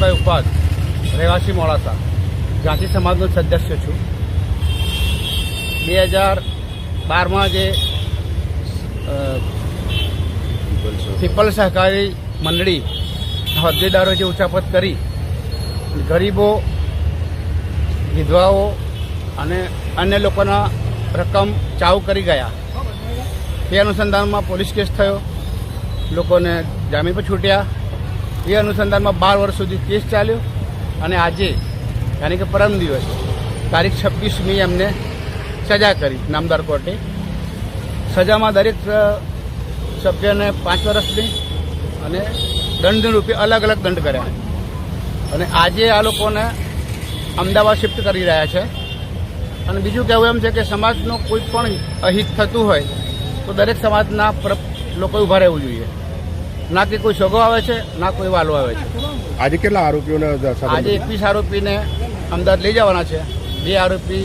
ગુલાબ ઉપાદ, રહેવાસી મોડાસા. જાતિ સમાજનો સદસ્ય છું. બે હજાર બારમાં જે પીપલ સહકારી મંડળી, હોદ્દેદારો જે ઉચાપત કરી, ગરીબો, વિધવાઓ અને અન્ય લોકોના રકમ ચાવ કરી ગયા. તે અનુસંધાનમાં પોલીસ કેસ થયો. લોકોને જામીન પર છૂટ્યા. એ અનુસંધાનમાં બાર વર્ષ સુધી કેસ ચાલ્યો અને આજે યાની કે પરમ દિવસ તારીખ છવ્વીસમી એમને સજા કરી નામદાર કોર્ટે. સજામાં દરેક સભ્યને પાંચ વર્ષની અને દંડ રૂપે અલગ અલગ દંડ કર્યા. અને આજે આ લોકોને અમદાવાદ શિફ્ટ કરી રહ્યા છે. અને બીજું કહેવું એમ છે કે સમાજનો કોઈ પણ અહિત થતું હોય તો દરેક સમાજના લોકો ઊભા રહેવું જોઈએ. ના કે કોઈ સગો આવે છે ના કોઈ વાલો આવે છે. આજે કેટલા આરોપીઓને આજે એકવીસ આરોપીને અમદાવાદ લઈ જવાના છે. બે આરોપી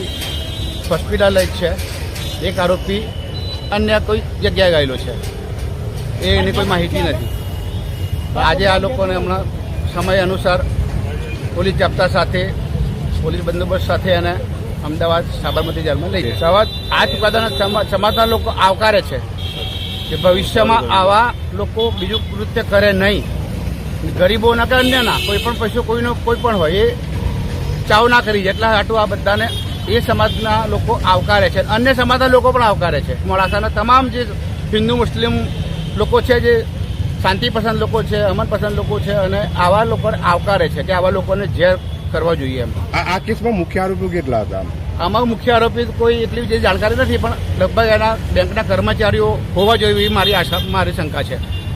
હોસ્પિટલ જ છે. એક આરોપી અન્ય કોઈ જગ્યાએ ગયેલો છે. એ એની કોઈ માહિતી નથી. આજે આ લોકોને હમણાં સમય અનુસાર પોલીસ જપ્તા સાથે પોલીસ બંદોબસ્ત સાથે એને અમદાવાદ સાબરમતી જેલમાં લઈ જાય સવાદ આ ચુકાદાના સમાજના લોકો આવકારે છે. કે ભવિષ્યમાં આવા લોકો બીજું કૃત્ય કરે નહીં. ગરીબોના કે અન્યના કોઈ પણ પશુ કોઈનો કોઈ પણ હોય એ ચાવ ના કરી જેટલા એટલા હાટું આ બધાને એ સમાજના લોકો આવકારે છે. અન્ય સમાજના લોકો પણ આવકારે છે. મોડાસાના તમામ જે હિન્દુ મુસ્લિમ લોકો છે જે શાંતિ પસંદ લોકો છે અમન પસંદ લોકો છે અને આવા લોકોને આવકારે છે કે આવા લોકોને ઝેર કરવા જોઈએ એમ. આ આ કેસમાં મુખ્ય આરોપીઓ કેટલા હતા? આમાં મુખ્ય આરોપી કોઈ એટલી જે જાણકારી નથી, પણ લગભગ એના બેંકના કર્મચારીઓ હોવા જોઈએ એવી મારી આશા, મારી શંકા છે.